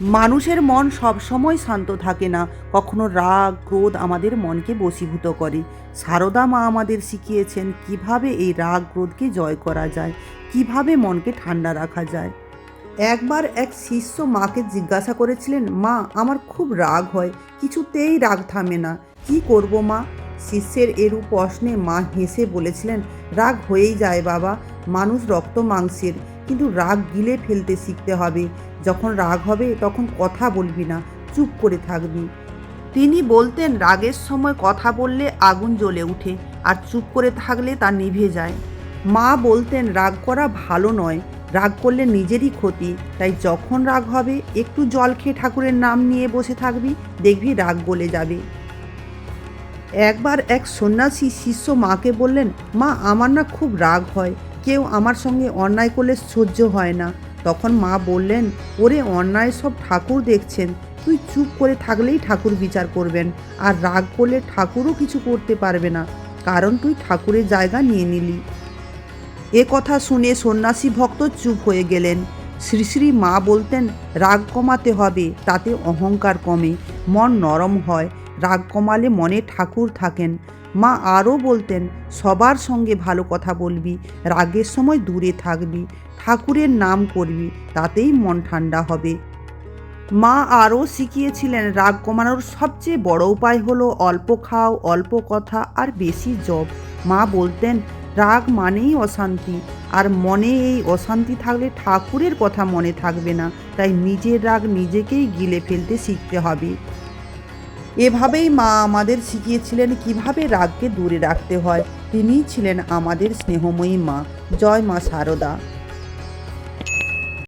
মানুষের মন সবসময় শান্ত থাকে না। কখনো রাগ, ক্রোধ আমাদের মনকে বশীভূত করে। সারদা মা আমাদের শিখিয়েছেন কীভাবে এই রাগ, ক্রোধকে জয় করা যায়, কীভাবে মনকে ঠান্ডা রাখা যায়। একবার এক শিষ্য মাকে জিজ্ঞাসা করেছিলেন, মা, আমার খুব রাগ হয়, কিছুতেই রাগ থামে না, কি করব মা? শিষ্যের এরূপ প্রশ্নে মা হেসে বলেছিলেন, রাগ হয়েই যায় বাবা, মানুষ রক্ত মাংসের কিন্তু রাগ গিলে ফেলতে শিখতে হবে। যখন রাগ হবে, তখন কথা বলবি না, চুপ করে থাকবি। তিনি বলতেন, রাগের সময় কথা বললে আগুন জ্বলে ওঠে আর চুপ করে থাকলে তা নিভে যায়। মা বলতেন, রাগ করা ভালো নয়। রাগ করলে নিজেরই ক্ষতি। তাই যখন রাগ হবে, একটু জল খেয়ে ঠাকুরের নাম নিয়ে বসে থাকবি, দেখবি রাগ গলে যাবে। একবার এক সন্ন্যাসী শিষ্য মাকে বললেন, মা, আমার না খুব রাগ হয়। কেউ আমার সঙ্গে অন্যায় করলে সহ্য হয় না। তখন মা বললেন, ওরে অন্যায়, সব ঠাকুর দেখছেন। তুই চুপ করে থাকলেই ঠাকুর বিচার করবেন, আর রাগ করলে ঠাকুরও কিছু করতে পারবে না, কারণ তুই ঠাকুরের জায়গা নিয়ে নিলি। এ কথা শুনে সন্ন্যাসী ভক্ত চুপ হয়ে গেলেন। শ্রী শ্রী মা বলতেন, রাগ কমাতে হবে, তাতে অহংকার কমে, মন নরম হয়। রাগ কমালে মনে ঠাকুর থাকেন। মা আরও বলতেন, সবার সঙ্গে ভালো কথা বলবি, রাগের সময় দূরে থাকবি, ঠাকুরের নাম করবি, তাতেই মন ঠান্ডা হবে। মা আরও শিখিয়েছিলেন, রাগ কমানোর সবচেয়ে বড় উপায় হলো অল্প খাও, অল্প কথা আর বেশি জব। মা বলতেন, রাগ মানেই অশান্তি, আর মনে এই অশান্তি থাকলে ঠাকুরের কথা মনে থাকবে না, তাই নিজের রাগ নিজেকেই গিলে ফেলতে শিখতে হবে। এভাবেই মা আমাদের শিখিয়েছিলেন কীভাবে রাগকে দূরে রাখতে হয়। তিনিই ছিলেন আমাদের স্নেহময়ী মা। জয় মা শারদা।